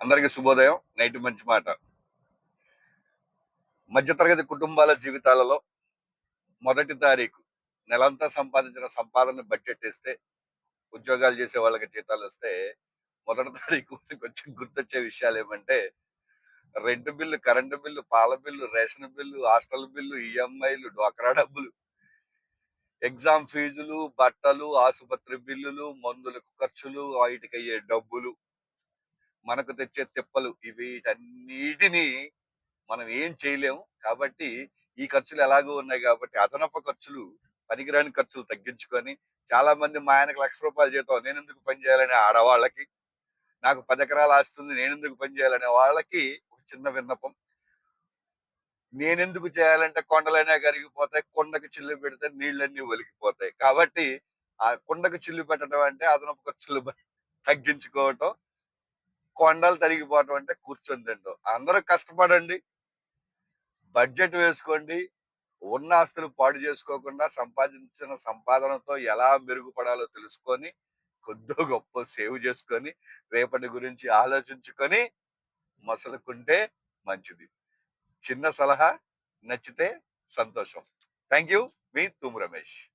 అందరికీ శుభోదయం. నైట్ మంచి మాట. మధ్యతరగతి కుటుంబాల జీవితాలలో మొదటి తారీఖు నెలంతా సంపాదించిన సంపాదన బడ్జెట్ ఇస్తే ఉద్యోగాలు చేసే వాళ్ళకి జీతాలు వస్తే మొదటి తారీఖు కొంచెం గుర్తొచ్చే విషయాలు ఏమంటే రెంట్ బిల్లు కరెంటు బిల్లు పాల bill ration bill hostel bill ఈఎంఐలు డ్వాక్రా డబ్బులు ఎగ్జామ్ ఫీజులు బట్టలు ఆసుపత్రి బిల్లులు మందులకు ఖర్చులు వాటికి అయ్యే డబ్బులు మనకు తెచ్చే తిప్పలు వీటన్నిటిని మనం ఏం చేయలేము. కాబట్టి ఈ ఖర్చులు ఎలాగో ఉన్నాయి కాబట్టి అదనపు ఖర్చులు పనికిరాని ఖర్చులు తగ్గించుకొని చాలా మంది మా ఆయనకు లక్ష రూపాయలు జీతం నేను ఎందుకు పని చేయాలనే ఆడవాళ్ళకి నాకు పది ఎకరాలు ఆస్తుంది నేను ఎందుకు పని చేయాలనే వాళ్ళకి ఒక చిన్న విన్నపం. నేనెందుకు చేయాలంటే కొండలైనా కరిగిపోతాయి కొండకు చిల్లు పెడితే నీళ్ళన్నీ ఒలికిపోతాయి కాబట్టి ఆ కొండకు చిల్లు పెట్టడం అంటే అదనపు ఖర్చులు తగ్గించుకోవటం కొండలు తరిగిపోవటం అంటే కూర్చొని తింటాం. అందరూ కష్టపడండి. బడ్జెట్ వేసుకోండి. ఉన్న ఆస్తులు పాడు చేసుకోకుండా సంపాదించిన సంపాదనతో ఎలా మెరుగుపడాలో తెలుసుకొని కొద్దో గొప్ప సేవ్ చేసుకొని రేపటి గురించి ఆలోచించుకొని మసలుకుంటే మంచిది. చిన్న సలహా నచ్చితే సంతోషం. Thank you me Tum Ramesh.